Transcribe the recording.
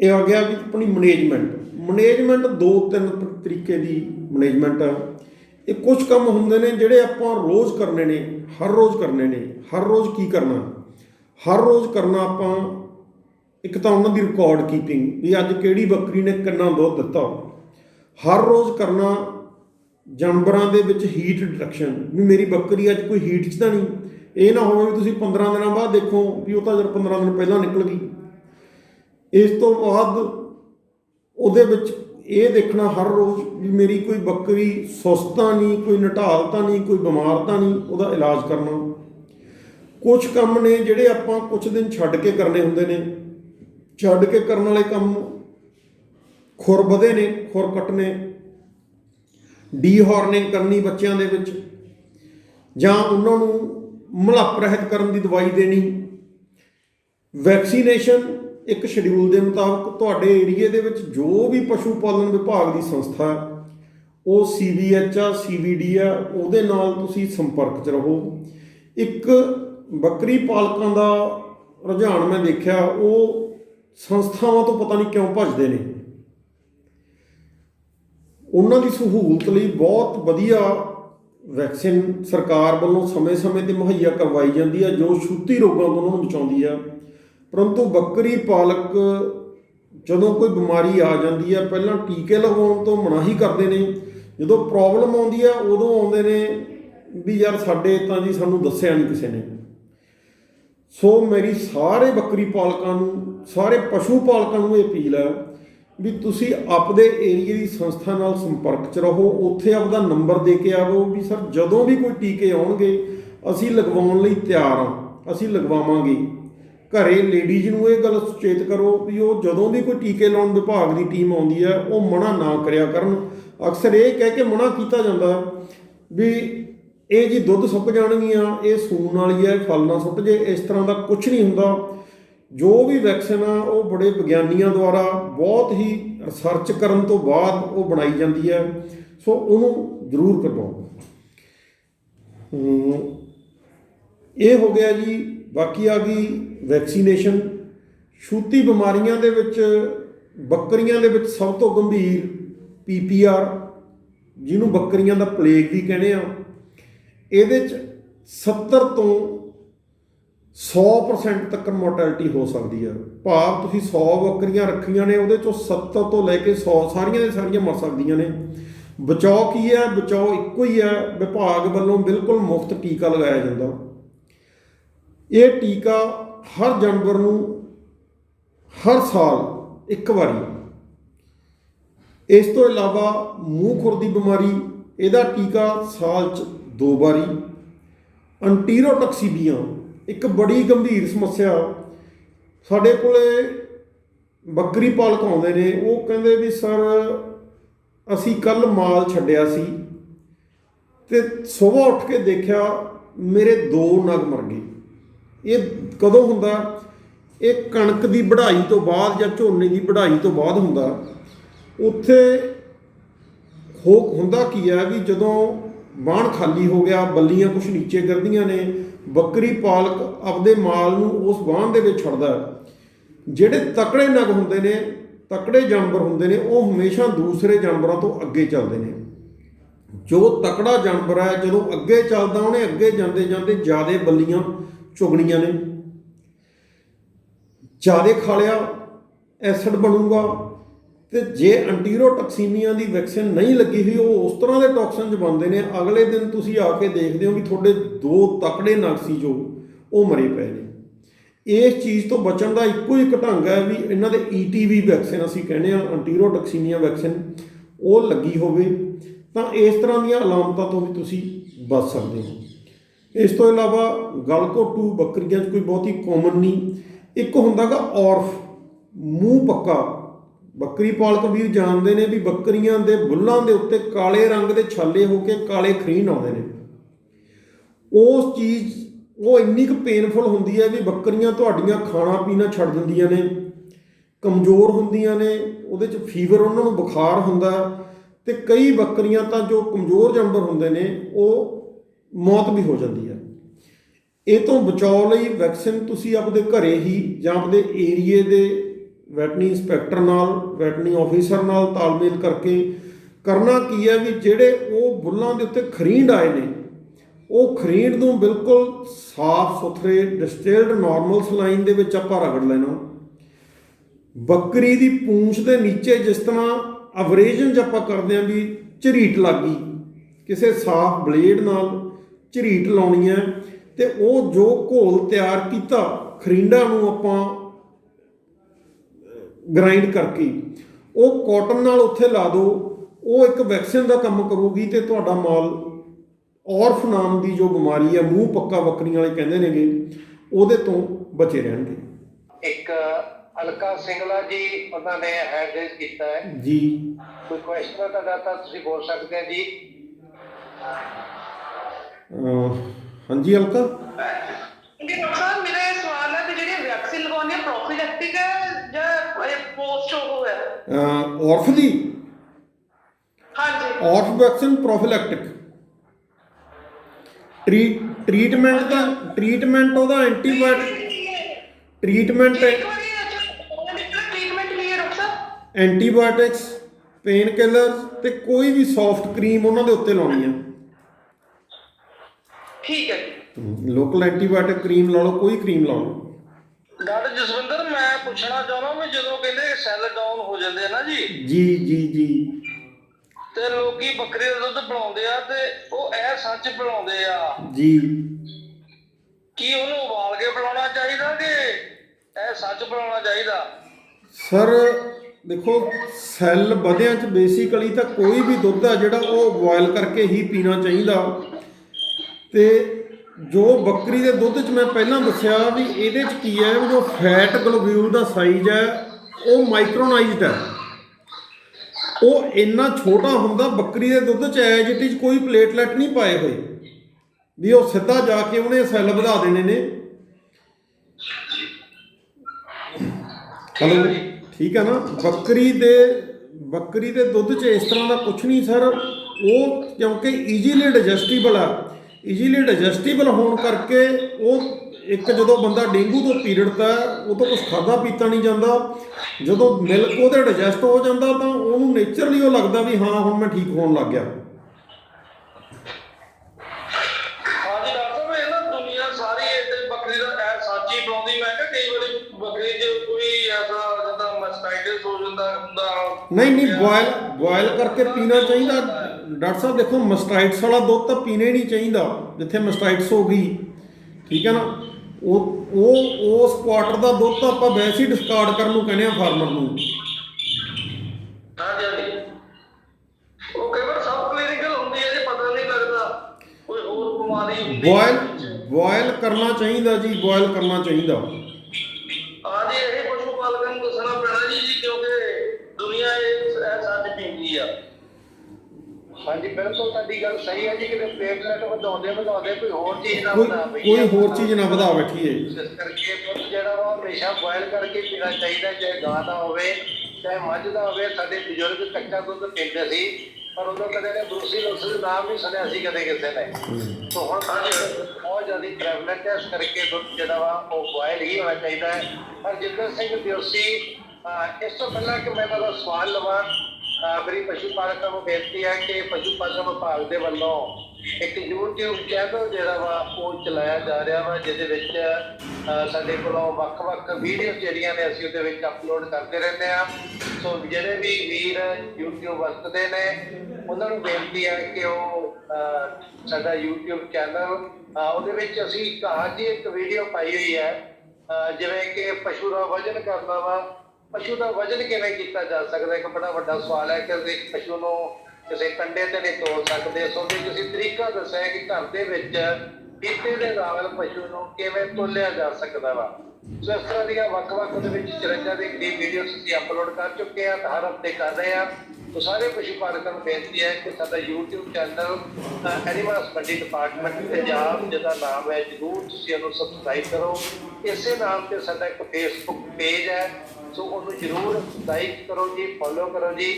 ਇਹ ਆ ਗਿਆ ਵੀ ਆਪਣੀ ਮੈਨੇਜਮੈਂਟ ਮੈਨੇਜਮੈਂਟ ਦੋ ਤਿੰਨ ਤਰੀਕੇ ਦੀ ਮੈਨੇਜਮੈਂਟ ਆ। ਇਹ ਕੁਝ ਕੰਮ ਹੁੰਦੇ ਨੇ ਜਿਹੜੇ ਆਪਾਂ ਰੋਜ਼ ਕਰਨੇ ਨੇ, ਹਰ ਰੋਜ਼ ਕਰਨੇ ਨੇ, ਹਰ ਰੋਜ਼ ਕੀ ਕਰਨਾ? ਹਰ ਰੋਜ਼ ਕਰਨਾ ਆਪਾਂ ਇੱਕ ਤਾਂ ਉਹਨਾਂ ਦੀ ਰਿਕਾਰਡ ਕੀਪਿੰਗ ਵੀ ਅੱਜ ਕਿਹੜੀ ਬੱਕਰੀ ਨੇ ਕਿੰਨਾ ਦੁੱਧ ਦਿੱਤਾ। ਹਰ ਰੋਜ਼ ਕਰਨਾ ਜਾਨਵਰਾਂ ਦੇ ਵਿੱਚ ਹੀਟ ਡਿਟੈਕਸ਼ਨ ਵੀ ਮੇਰੀ ਬੱਕਰੀ ਅੱਜ ਕੋਈ ਹੀਟ 'ਚ ਤਾਂ ਨਹੀਂ। ਇਹ ਨਾ ਹੋਵੇ ਵੀ ਤੁਸੀਂ 15 ਦਿਨਾਂ ਬਾਅਦ ਦੇਖੋ ਵੀ ਉਹ ਤਾਂ ਜਦ 15 ਦਿਨ ਪਹਿਲਾਂ ਨਿਕਲ ਗਈ। ਇਸ ਤੋਂ ਬਾਅਦ ਉਹਦੇ ਵਿੱਚ ਇਹ ਦੇਖਣਾ ਹਰ ਰੋਜ਼ ਵੀ ਮੇਰੀ ਕੋਈ ਬੱਕਰੀ ਸੁਸਤ ਤਾਂ ਨਹੀਂ, ਕੋਈ ਨਟਾਲਤਾ ਨਹੀਂ, ਕੋਈ ਬਿਮਾਰ ਤਾਂ ਨਹੀਂ, ਉਹਦਾ ਇਲਾਜ ਕਰਨਾ। ਕੁਝ ਕੰਮ ਨੇ ਜਿਹੜੇ ਆਪਾਂ ਕੁਝ ਦਿਨ ਛੱਡ ਕੇ ਕਰਨੇ ਹੁੰਦੇ ਨੇ। ਛੱਡ ਕੇ ਕਰਨ ਵਾਲੇ ਕੰਮ ਖੁਰ ਵਧੇ ਨੇ, ਖੁਰ ਕੱਟਨੇ। ਡੀਹਾਰਨਿੰਗ ਕਰਨੀ ਬੱਚਿਆਂ ਦੇ ਵਿੱਚ। ਜਾਂ ਉਹਨਾਂ ਨੂੰ ਮਲੱਪ ਰਹਿਤ ਕਰਨ ਦੀ ਦਵਾਈ ਦੇਣੀ। ਵੈਕਸੀਨੇਸ਼ਨ ਇੱਕ ਸ਼ਡਿਊਲ ਦੇ ਮੁਤਾਬਕ ਤੁਹਾਡੇ ਏਰੀਏ ਦੇ ਵਿੱਚ ਜੋ ਵੀ ਪਸ਼ੂ ਪਾਲਣ ਵਿਭਾਗ ਦੀ ਸੰਸਥਾ ਹੈ, ਉਹ ਸੀਵੀਐਚ ਆ ਸੀਵੀਡੀ ਆ, ਉਹਦੇ ਨਾਲ ਤੁਸੀਂ ਸੰਪਰਕ 'ਚ ਰਹੋ। ਇੱਕ ਬੱਕਰੀ ਪਾਲਕਾਂ ਦਾ ਰੁਝਾਨ ਮੈਂ ਦੇਖਿਆ, ਉਹ ਸੰਸਥਾਵਾਂ ਤੋਂ ਪਤਾ ਨਹੀਂ ਕਿਉਂ ਭੱਜਦੇ ਨੇ। ਉਹਨਾਂ ਦੀ ਸਹੂਲਤ ਲਈ ਬਹੁਤ ਵਧੀਆ ਵੈਕਸੀਨ ਸਰਕਾਰ ਵੱਲੋਂ ਸਮੇਂ-ਸਮੇਂ ਤੇ ਮੁਹੱਈਆ ਕਰਵਾਈ ਜਾਂਦੀ ਹੈ, ਜੋ ਛੂਤੀ ਰੋਗਾਂ ਤੋਂ ਉਹਨਾਂ ਨੂੰ ਬਚਾਉਂਦੀ ਆ। ਪਰੰਤੂ ਬੱਕਰੀ ਪਾਲਕ ਜਦੋਂ ਕੋਈ ਬਿਮਾਰੀ ਆ ਜਾਂਦੀ ਹੈ, ਪਹਿਲਾਂ ਟੀਕੇ ਲਗਾਉਣ ਤੋਂ ਮਨਾਹੀ ਕਰਦੇ ਨੇ। ਜਦੋਂ ਪ੍ਰੋਬਲਮ ਆਉਂਦੀ ਹੈ, ਉਦੋਂ ਆਉਂਦੇ ਨੇ ਵੀ ਯਾਰ ਸਾਡੇ ਤਾਂ ਜੀ ਸਾਨੂੰ ਦੱਸਿਆ ਨਹੀਂ ਕਿਸੇ ਨੇ। ਸੋ ਮੇਰੀ ਸਾਰੇ ਬੱਕਰੀ ਪਾਲਕਾਂ ਨੂੰ, ਸਾਰੇ ਪਸ਼ੂ ਪਾਲਕਾਂ ਨੂੰ ਇਹ ਅਪੀਲ ਹੈ ਵੀ ਤੁਸੀਂ ਆਪਦੇ ਏਰੀਏ ਦੀ ਸੰਸਥਾ ਨਾਲ ਸੰਪਰਕ 'ਚ ਰਹੋ, ਉੱਥੇ ਆਪਦਾ ਨੰਬਰ ਦੇ ਕੇ ਆਵੋ ਵੀ ਸਰ ਜਦੋਂ ਵੀ ਕੋਈ ਟੀਕੇ ਆਉਣਗੇ, ਅਸੀਂ ਲਗਵਾਉਣ ਲਈ ਤਿਆਰ ਹਾਂ, ਅਸੀਂ ਲਗਵਾਵਾਂਗੇ। ਘਰੇ ਲੇਡੀਜ਼ ਨੂੰ ਇਹ ਗੱਲ ਸੁਚੇਤ ਕਰੋ ਵੀ ਉਹ ਜਦੋਂ ਵੀ ਕੋਈ ਟੀਕੇ ਲਾਉਣ ਵਿਭਾਗ ਦੀ ਟੀਮ ਆਉਂਦੀ ਹੈ, ਉਹ ਮਨਾ ਨਾ ਕਰਿਆ ਕਰਨ। ਅਕਸਰ ਇਹ ਕਹਿ ਕੇ ਮਨਾ ਕੀਤਾ ਜਾਂਦਾ ਵੀ ਇਹ ਜੀ ਦੁੱਧ ਸੁੱਕ ਜਾਣਗੀਆਂ, ਇਹ ਸੂਣ ਵਾਲੀ ਹੈ, ਫਲ ਨਾ ਸੁੱਟ ਜੇ, ਇਸ ਤਰ੍ਹਾਂ ਦਾ ਕੁਝ ਨਹੀਂ ਹੁੰਦਾ। ਜੋ ਵੀ ਵੈਕਸੀਨ ਆ, ਉਹ ਬੜੇ ਵਿਗਿਆਨੀਆਂ ਦੁਆਰਾ ਬਹੁਤ ਹੀ ਰਿਸਰਚ ਕਰਨ ਤੋਂ ਬਾਅਦ ਉਹ ਬਣਾਈ ਜਾਂਦੀ ਹੈ। ਸੋ ਉਹਨੂੰ ਜ਼ਰੂਰ ਕਰਵਾਓ। ਇਹ ਹੋ ਗਿਆ ਜੀ ਬਾਕੀ ਆ ਗਈ ਵੈਕਸੀਨੇਸ਼ਨ। ਛੂਤੀ ਬਿਮਾਰੀਆਂ ਦੇ ਵਿੱਚ, ਬੱਕਰੀਆਂ ਦੇ ਵਿੱਚ ਸਭ ਤੋਂ ਗੰਭੀਰ ਪੀਪੀਆਰ ਜਿਹਨੂੰ ਬੱਕਰੀਆਂ ਦਾ ਪਲੇਗ ਵੀ ਕਹਿੰਦੇ ਆ। ਇਹਦੇ ਚ 70 ਤੋਂ 100% ਤੱਕ ਮੋਰਟੈਲਿਟੀ ਹੋ ਸਕਦੀ ਹੈ ਭਾਵ ਤੁਸੀਂ 100 ਬੱਕਰੀਆਂ ਰੱਖੀਆਂ ਨੇ, ਉਹਦੇ ਚੋਂ 70 ਤੋਂ ਲੈ ਕੇ 100 ਸਾਰੀਆਂ ਦੇ ਸਾਰੀਆਂ ਮਰ ਸਕਦੀਆਂ ਨੇ। ਬਚਾਓ ਕੀ ਹੈ ਬਚਾਓ ਇੱਕੋ ਹੀ ਹੈ ਵਿਭਾਗ ਵੱਲੋਂ ਬਿਲਕੁਲ ਮੁਫਤ ਟੀਕਾ ਲਗਾਇਆ ਜਾਂਦਾ। ਇਹ ਟੀਕਾ ਹਰ ਜਾਨਵਰ ਨੂੰ ਹਰ ਸਾਲ ਇੱਕ ਵਾਰੀ। ਇਸ ਤੋਂ ਇਲਾਵਾ ਮੂੰਹ ਖੁਰ ਦੀ ਬਿਮਾਰੀ, ਇਹਦਾ ਟੀਕਾ ਸਾਲ 'ਚ ਦੋ ਵਾਰੀ। ਅੰਟੀਰੋਟੌਕਸੀਬੀਆ, ਇੱਕ ਬੜੀ ਗੰਭੀਰ ਸਮੱਸਿਆ। ਸਾਡੇ ਕੋਲੇ ਬੱਕਰੀ ਪਾਲਕ ਆਉਂਦੇ ਨੇ, ਉਹ ਕਹਿੰਦੇ ਵੀ ਸਰ, ਅਸੀਂ ਕੱਲ ਮਾਲ ਛੱਡਿਆ ਸੀ ਤੇ ਸਵੇਰ ਉੱਠ ਕੇ ਦੇਖਿਆ ਮੇਰੇ ਦੋ ਨਗ ਮਰ ਗਏ। ਇਹ ਕਦੋਂ ਹੁੰਦਾ? ਇਹ ਕਣਕ ਦੀ ਵਢਾਈ ਤੋਂ ਬਾਅਦ ਜਾਂ ਝੋਨੇ ਦੀ ਵਢਾਈ ਤੋਂ ਬਾਅਦ ਹੁੰਦਾ। ਉੱਥੇ ਹੋ ਹੁੰਦਾ ਕੀ ਹੈ ਵੀ ਜਦੋਂ ਬਾਣ ਖਾਲੀ ਹੋ ਗਿਆ, ਬੱਲੀਆਂ ਕੁਛ ਨੀਚੇ ਗਿਰਦੀਆਂ ਨੇ, ਬੱਕਰੀ ਪਾਲਕ ਆਪਦੇ ਮਾਲ ਨੂੰ ਉਸ ਬਾਣ ਦੇ ਵਿੱਚ ਛੱਡਦਾ ਜਿਹੜੇ ਤਕੜੇ ਨਗ ਹੁੰਦੇ ਨੇ, ਤਕੜੇ ਜਾਨਵਰ ਹੁੰਦੇ ਨੇ, ਉਹ ਹਮੇਸ਼ਾ ਦੂਸਰੇ ਜਾਨਵਰਾਂ ਤੋਂ ਅੱਗੇ ਚੱਲਦੇ ਨੇ। ਜੋ ਤਕੜਾ ਜਾਨਵਰ ਹੈ, ਜਦੋਂ ਅੱਗੇ ਚੱਲਦਾ, ਉਹਨੇ ਅੱਗੇ ਜਾਂਦੇ ਜਾਂਦੇ ਜਿਆਦੇ ਬੱਲੀਆਂ ਚੁਗਣੀਆਂ ਨੇ। ਜਿਆਦੇ ਖਾ ਲਿਆ ਐਸਿਡ ਬਣੂਗਾ ਤੇ ਜੇ ਐਂਟੀਰੋਟੌਕਸੀਮੀਆ ਦੀ ਵੈਕਸੀਨ ਨਹੀਂ ਲੱਗੀ ਹੋਈ, ਉਹ ਉਸ ਤਰ੍ਹਾਂ ਦੇ ਟੌਕਸਿਨ ਚ ਬਣਦੇ ਨੇ। ਅਗਲੇ ਦਿਨ ਤੁਸੀਂ ਆ ਕੇ ਦੇਖਦੇ ਹੋ ਵੀ ਤੁਹਾਡੇ ਦੋ ਤਕੜੇ ਨਗ ਸੀ ਜੋ, ਉਹ ਮਰੇ ਪਏ ਨੇ। ਇਸ ਚੀਜ਼ ਤੋਂ ਬਚਣ ਦਾ ਇੱਕੋ ਇੱਕ ਢੰਗ ਹੈ ਵੀ ਇਹਨਾਂ ਦੇ ਈਟੀਵੀ ਵੈਕਸੀਨ ਅਸੀਂ ਕਹਿੰਦੇ ਆ ਐਂਟੀਰੋਟੌਕਸੀਮੀਆ ਵੈਕਸੀਨ ਉਹ ਲੱਗੀ ਹੋਵੇ। ਤਾਂ ਇਸ ਤਰ੍ਹਾਂ ਦੀਆਂ ਅਲਾਮਤਾਂ ਤੋਂ ਵੀ ਤੁਸੀਂ ਬਚ ਸਕਦੇ ਹੋ। ਇਸ ਤੋਂ ਇਲਾਵਾ ਗਲਘੋਟੂ ਬੱਕਰੀਆਂ 'ਚ ਕੋਈ ਬਹੁਤੀ ਕਾਮਨ ਨਹੀਂ। ਇੱਕ ਹੁੰਦਾਗਾ ਔਰਫ, ਮੂੰਹ ਪੱਕਾ। ਬੱਕਰੀ ਪਾਲਕ ਵੀਰ ਜਾਣਦੇ ਨੇ ਵੀ ਬੱਕਰੀਆਂ ਦੇ ਬੁੱਲਾਂ ਦੇ ਉੱਤੇ ਕਾਲੇ ਰੰਗ ਦੇ ਛਾਲੇ ਹੋ ਕੇ ਕਾਲੇ ਖਰੀਨ ਆਉਂਦੇ ਨੇ। ਉਸ ਚੀਜ਼, ਉਹ ਇੰਨੀ ਕੁ ਪੇਨਫੁਲ ਹੁੰਦੀ ਹੈ ਵੀ ਬੱਕਰੀਆਂ ਤੁਹਾਡੀਆਂ ਖਾਣਾ ਪੀਣਾ ਛੱਡ ਦਿੰਦੀਆਂ ਨੇ। ਕਮਜ਼ੋਰ ਹੁੰਦੀਆਂ ਨੇ, ਉਹਦੇ 'ਚ ਫੀਵਰ ਉਹਨਾਂ ਨੂੰ ਬੁਖਾਰ ਹੁੰਦਾ। ਤੇ ਕਈ ਬੱਕਰੀਆਂ ਤਾਂ ਜੋ ਕਮਜ਼ੋਰ ਜਾਨਵਰ ਹੁੰਦੇ ਨੇ, ਉਹ ਮੌਤ ਵੀ ਹੋ ਜਾਂਦੀ ਹੈ। ਇਹ ਤੋਂ ਬਚਾਓ ਲਈ ਵੈਕਸੀਨ ਤੁਸੀਂ ਆਪਦੇ ਘਰੇ ਹੀ ਜਾਂ ਆਪਦੇ ਏਰੀਏ ਦੇ ਵੈਟਰਨਰੀ ਇੰਸਪੈਕਟਰ ਨਾਲ ਵੈਟਰਨਰੀ ਆਫੀਸਰ ਨਾਲ ਤਾਲਮੇਲ ਕਰਕੇ ਕਰਨਾ ਕੀ ਹੈ ਵੀ ਜਿਹੜੇ ਉਹ ਬੁੱਲਾਂ ਦੇ ਉੱਤੇ ਖਰੀਂਡ ਆਏ ਨੇ, ਉਹ ਖਰੀਂਡ ਨੂੰ ਬਿਲਕੁਲ ਸਾਫ਼ ਸੁਥਰੇ, ਡਿਸਟਿਲਡ ਨਾਰਮਲ ਸਲਾਈਨ ਦੇ ਵਿੱਚ ਆਪਾਂ ਰਗੜ ਲੈਣਾ। ਬੱਕਰੀ ਦੀ ਪੂੰਛ ਦੇ ਨੀਚੇ ਜਿਸ ਤਰ੍ਹਾਂ ਅਵਰੇਜਨ ਜ ਆਪਾਂ ਕਰਦੇ ਆਂ ਵੀ ਝਰੀਟ ਲੱਗ ਗਈ, ਕਿਸੇ ਸਾਫ਼ ਬਲੇਡ ਨਾਲ ਝਰੀਟ ਲਾਉਣੀ ਹੈ ਤੇ ਉਹ ਜੋ ਘੋਲ ਤਿਆਰ ਕੀਤਾ ਖਰੀਂਡਾ ਨੂੰ ਆਪਾਂ ਗ੍ਰਾਈਂਡ ਕਰਕੇ ਉਹ ਕਾਟਨ ਨਾਲ ਉੱਥੇ ਲਾ ਦਿਓ ਉਹ ਇੱਕ ਵੈਕਸੀਨ ਦਾ ਕੰਮ ਕਰੂਗੀ ਤੇ ਤੁਹਾਡਾ ਮਾਲ ਔਰਫ ਨਾਮ ਦੀ ਜੋ ਬਿਮਾਰੀ ਹੈ ਮੂੰਹ ਪੱਕਾ ਬੱਕਰੀਆਂ ਵਾਲੇ ਕਹਿੰਦੇ ਨੇਗੇ ਉਹਦੇ ਤੋਂ ਬਚੇ ਰਹਿਣਗੇ। ਇੱਕ ਅਲਕਾ ਸਿੰਗਲਾ ਜੀ ਉਹਨਾਂ ਨੇ ਹੈਂਡ ਰੇਜ਼ ਕੀਤਾ ਹੈ। ਜੀ। ਕੋਈ ਕੁਐਸਚਨ ਤੁਹਾਡਾ ਤਾਂ ਤੁਸੀਂ ਬੋਲ ਸਕਦੇ ਹੋ ਜੀ। ਅਹ ਹਾਂਜੀ ਅਲਕਾ? ਜੀ ਡਾਕਟਰ ਸਾਹਿਬ ਮੇਰਾ ਇਹ ਸਵਾਲ ਹੈ ਕਿ ਜਿਹੜੀ ਵੈਕਸੀਨ ਲਗਾਉਣੀ ਹੈ ਪ੍ਰੋਫਿਲੈਕਟਿਕ ਹੈ ਜਾਂ ਇਹ ਪੋਸਟ ਉਹ ਹੈ? ਔਰਫ ਦੀ? ਹਾਂਜੀ। ਔਰਫ ਵੈਕਸੀਨ ਪ੍ਰੋਫਿਲੈਕਟਿਕ। ਟ੍ਰੀਟਮੈਂਟ ਦਾ ਟ੍ਰੀਟਮੈਂਟ ਉਹਦਾ ਐਂਟੀਬਾਇਓਟਿਕ ਟ੍ਰੀਟਮੈਂਟ ਇੱਕ ਵਾਰੀ ਟ੍ਰੀਟਮੈਂਟ ਲਈ ਹੈ ਡਾਕਟਰ ਸਾਹਿਬ? ਐਂਟੀਬਾਇਓਟਿਕਸ ਪੇਨ ਕਿਲਰਸ ਤੇ ਕੋਈ ਵੀ ਸੌਫਟ ਕਰੀਮ ਉਹਨਾਂ ਦੇ ਉੱਤੇ ਲਾਉਣੀ ਹੈ। ਠੀਕ ਹੈ ਜੀ। ਲੋਕਲ ਐਂਟੀਬਾਇਓਟਿਕ ਕਰੀਮ ਲਾ ਲਓ ਕੋਈ ਕਰੀਮ ਲਾ ਲਓ। ਡਾਕਟਰ ਜਸਵਿੰਦਰ ਮੈਂ ਪੁੱਛਣਾ ਚਾਹੁੰਦਾ ਵੀ ਜਦੋਂ ਕਹਿੰਦੇ ਸੈੱਲ ਡਾਊਨ ਹੋ ਜਾਂਦੇ ਆ ਨਾ ਜੀ ਜੀ ਜੀ ਜੀ। ਤੇ ਲੋਕੀ ਬੱਕਰੀ ਦਾ ਦੁੱਧ ਪਿਲਾਉਂਦੇ ਆ ਤੇ ਉਹ ਇਹ ਸੱਚ ਪਿਲਾਉਂਦੇ ਆ। ਜੀ। ਕੀ ਉਹਨੂੰ ਉਬਾਲ ਕੇ ਪਿਲਾਉਣਾ ਚਾਹੀਦਾ ਕਿ ਇਹ ਸੱਚ ਪਿਲਾਉਣਾ ਚਾਹੀਦਾ? ਸਰ ਦੇਖੋ ਸੈੱਲ ਵਧਿਆਂ ਚ ਬੇਸਿਕਲੀ ਤਾਂ ਕੋਈ ਵੀ ਦੁੱਧ ਆ ਜਿਹੜਾ ਉਹ ਬੋਇਲ ਕਰਕੇ ਹੀ ਪੀਣਾ ਚਾਹੀਦਾ। ਤੇ ਜੋ ਬੱਕਰੀ ਦੇ ਦੁੱਧ 'ਚ ਮੈਂ ਪਹਿਲਾਂ ਦੱਸਿਆ ਵੀ ਇਹਦੇ 'ਚ ਕੀ ਹੈ ਵੀ ਜੋ ਫੈਟ ਗਲੋਬਿਊਲ ਦਾ ਸਾਈਜ਼ ਹੈ, ਉਹ ਮਾਈਕਰੋਨਾਈਜ਼ਡ ਹੈ। ਉਹ ਇੰਨਾ ਛੋਟਾ ਹੁੰਦਾ, ਬੱਕਰੀ ਦੇ ਦੁੱਧ 'ਚ ਐਜਿਟੀ 'ਚ ਕੋਈ ਪਲੇਟਲੈਟ ਨਹੀਂ ਪਾਏ ਹੋਏ। ਵੀ ਉਹ ਸਿੱਧਾ ਜਾ ਕੇ ਉਹਨੇ ਸੈੱਲ ਵਧਾ ਦੇਣੇ ਨੇ। ਹਲੋ, ਠੀਕ ਹੈ ਨਾ? ਬੱਕਰੀ ਦੇ ਬੱਕਰੀ ਦੇ ਦੁੱਧ 'ਚ ਇਸ ਤਰ੍ਹਾਂ ਦਾ ਕੁਝ ਨਹੀਂ ਸਰ ਉਹ ਕਿਉਂਕਿ ਈਜ਼ੀਲੀ ਡਾਈਜੈਸਟੀਬਲ ਆ ਈਜ਼ੀਲੀ ਡਾਈਜੈਸਟੀਬਲ ਹੋਣ ਕਰਕੇ ਉਹ ਇੱਕ ਜਦੋਂ ਬੰਦਾ ਡੇਂਗੂ ਤੋਂ ਪੀੜਤ ਹੈ ਉਹ ਤੋਂ ਕੁਝ ਖਾਦਾ ਪੀਤਾ ਨਹੀਂ ਜਾਂਦਾ। ਜਦੋਂ ਮਿਲਕ ਉਹਦੇ ਡਾਈਜੈਸਟ ਹੋ ਜਾਂਦਾ ਤਾਂ ਉਹਨੂੰ ਨੇਚਰਲੀ ਉਹ ਲੱਗਦਾ ਵੀ ਹਾਂ ਹੁਣ ਮੈਂ ਠੀਕ ਹੋਣ ਲੱਗ ਗਿਆ। ਨਹੀਂ ਨਹੀਂ ਬੋਇਲ ਬੋਇਲ ਕਰਕੇ ਪੀਣਾ ਚਾਹੀਦਾ। ਡਾਕਟਰ ਸਾਹਿਬ ਦੇਖੋ ਮਸਟਾਈਟਸ ਵਾਲਾ ਦੁੱਧ ਤਾਂ ਪੀਣਾ ਹੀ ਨਹੀਂ ਚਾਹੀਦਾ ਜਿੱਥੇ ਮਸਟਾਈਟਸ ਹੋ ਗਈ। ਠੀਕ ਹੈ ਨਾ? ਉਹ ਉਹ ਉਸ ਕੁਆਟਰ ਦਾ ਦੁੱਧ ਤਾਂ ਆਪਾਂ ਵੈਸੇ ਹੀ ਡਿਸਕਾਰਡ ਕਰਨ ਨੂੰ ਕਹਿੰਦੇ ਆ ਫਾਰਮਰ ਨੂੰ। ਹਾਂਜੀ ਹਾਂਜੀ। ਉਹ ਕਈ ਵਾਰ ਸਬ ਕਲੀਨਿਕਲ ਹੁੰਦੀ ਹੈ ਜੀ ਪਤਾ ਨਹੀਂ ਲੱਗਦਾ। ਕੋਈ ਹੋਰ ਬਿਮਾਰੀ ਹੁੰਦੀ ਹੈ। ਬੋਇਲ। ਬੋਇਲ ਕਰਨਾ ਚਾਹੀਦਾ ਜੀ ਬੋਇਲ ਕਰਨਾ ਚਾਹੀਦਾ ਹਾਂਜੀ ਇਹ ਪਸ਼ੂ ਪਾਲਕਾਂ ਨੂੰ ਦੱਸਣਾ ਪੈਣਾ ਜੀ ਜੀ ਕਿਉਂਕਿ ਦੁਨੀਆ ਇਹ ਇਹ ਸੱਚ ਪੀਂਦੀ ਆ ਹਾਂਜੀ ਬਿਲਕੁਲ ਤੁਹਾਡੀ ਗੱਲ ਸਹੀ ਹੈ ਜੀ ਕਿਤੇ ਪਲੇਟਲੈਟ ਵਧਾਉਂਦੇ ਵਧਾਉਂਦੇ ਕੋਈ ਹੋਰ ਚੀਜ਼ ਨਾ ਵਧਾ ਪਈ ਕੋਈ ਹੋਰ ਚੀਜ਼ ਨਾ ਵਧਾ ਬੈਠੀਏ ਇਸ ਕਰਕੇ ਦੁੱਧ ਜਿਹੜਾ ਵਾ ਹਮੇਸ਼ਾ ਬੋਇਲ ਕਰਕੇ ਪੀਣਾ ਚਾਹੀਦਾ ਚਾਹੇ ਗਾਂ ਦਾ ਹੋਵੇ ਚਾਹੇ ਮੱਝ ਦਾ ਹੋਵੇ। ਸਾਡੇ ਬਜ਼ੁਰਗ ਕੱਚਾ ਦੁੱਧ ਪੀਂਦੇ ਸੀ ਪਰ ਉਦੋਂ ਕਦੇ ਨੇ ਬਰੂਸੀ ਲੋਸ ਦਾ ਨਾਮ ਨਹੀਂ ਸੁਣਿਆ ਸੀ ਕਦੇ ਕਿਸੇ ਨੇ। ਸੋ ਹੁਣ ਸਾਡੇ ਬਹੁਤ ਜ਼ਿਆਦਾ ਪ੍ਰੈਵਲੈਂਟ ਹੈ ਇਸ ਕਰਕੇ ਦੁੱਧ ਜਿਹੜਾ ਵਾ ਉਹ ਬੋਇਲ ਹੀ ਹੋਣਾ ਚਾਹੀਦਾ ਹੈ। ਹਰਜਿੰਦਰ ਸਿੰਘ ਦਿਓਸੀ ਇਸ ਤੋਂ ਪਹਿਲਾਂ ਕਿ ਮੈਂ ਤੁਹਾਡਾ ਸਵਾਲ ਲਵਾਂ ਮੇਰੀ ਪਸ਼ੂ ਪਾਲਕਾਂ ਨੂੰ ਬੇਨਤੀ ਹੈ ਕਿ ਪਸ਼ੂ ਪਾਲਣ ਵਿਭਾਗ ਦੇ ਵੱਲੋਂ ਇੱਕ YouTube ਚੈਨਲ ਜਿਹੜਾ ਵਾ, ਉਹ ਚਲਾਇਆ ਜਾ ਰਿਹਾ ਵਾ, ਜਿਹਦੇ ਵਿੱਚ ਸਾਡੇ ਕੋਲੋਂ ਵੱਖ-ਵੱਖ ਵੀਡੀਓ ਜਿਹੜੀਆਂ ਨੇ ਅਸੀਂ ਉਹਦੇ ਵਿੱਚ ਅਪਲੋਡ ਕਰਦੇ ਰਹਿੰਦੇ ਆ ਸੋ ਜਿਹੜੇ ਵੀ ਵੀਰ YouTube ਵਰਤਦੇ ਨੇ, ਉਹਨਾਂ ਨੂੰ ਬੇਨਤੀ ਹੈ ਕਿ ਉਹ ਸਾਡਾ YouTube ਚੈਨਲ ਉਹਦੇ ਵਿੱਚ ਅਸੀਂ ਇੱਕ ਅੱਜ ਇੱਕ ਵੀਡੀਓ ਪਾਈ ਹੋਈ ਹੈ। ਜਿਵੇਂ ਕਿ ਪਸ਼ੂ ਦਾ ਵਜਨ ਕਰਨਾ ਵਾ ਪਸ਼ੂ ਦਾ ਵਜਨ ਕਿਵੇਂ ਕੀਤਾ ਜਾ ਸਕਦਾ? ਇੱਕ ਬੜਾ ਵੱਡਾ ਸਵਾਲ ਹੈ ਕਿ ਅਸੀਂ ਪਸ਼ੂ ਨੂੰ ਕਿਸੇ ਕੰਡੇ ਤੇ ਨਹੀਂ ਤੋਲ ਸਕਦੇ। ਸੋ ਵੀ ਤੁਸੀਂ ਤਰੀਕਾ ਦੱਸਿਆ ਕਿ ਘਰ ਦੇ ਵਿੱਚ ਪੀਤੇ ਦੇ ਨਾਲ ਪਸ਼ੂ ਨੂੰ ਕਿਵੇਂ ਤੋਲਿਆ ਜਾ ਸਕਦਾ ਵਾ। ਸੋ ਇਸ ਤਰ੍ਹਾਂ ਦੀਆਂ ਵੱਖ-ਵੱਖ ਉਹਦੇ ਵਿੱਚ 54 ਦੇ ਕਰੀਬ ਵੀਡੀਓਜ਼ ਅਪਲੋਡ ਕਰ ਚੁੱਕੇ ਹਾਂ ਹਰ ਹਫ਼ਤੇ ਕਰ ਰਹੇ ਹਾਂ ਉਹ ਸਾਰੇ ਪਸ਼ੂ ਪਾਲਕਾਂ ਨੂੰ ਬੇਨਤੀ ਹੈ ਕਿ ਸਾਡਾ YouTube channel animal husbandry department Punjab ਜਿਹਦਾ ਨਾਮ ਹੈ ਜਰੂਰ ਤੁਸੀਂ ਇਹਨੂੰ ਸਬਸਕ੍ਰਾਈਬ ਕਰੋ ਇਸੇ ਨਾਮ ਤੇ ਸਾਡਾ ਇੱਕ ਫੇਸਬੁੱਕ ਪੇਜ ਹੈ ਸੋ ਉਹਨੂੰ ਜਰੂਰ ਲਾਈਕ ਕਰੋ ਜੀ ਫੋਲੋ ਕਰੋ ਜੀ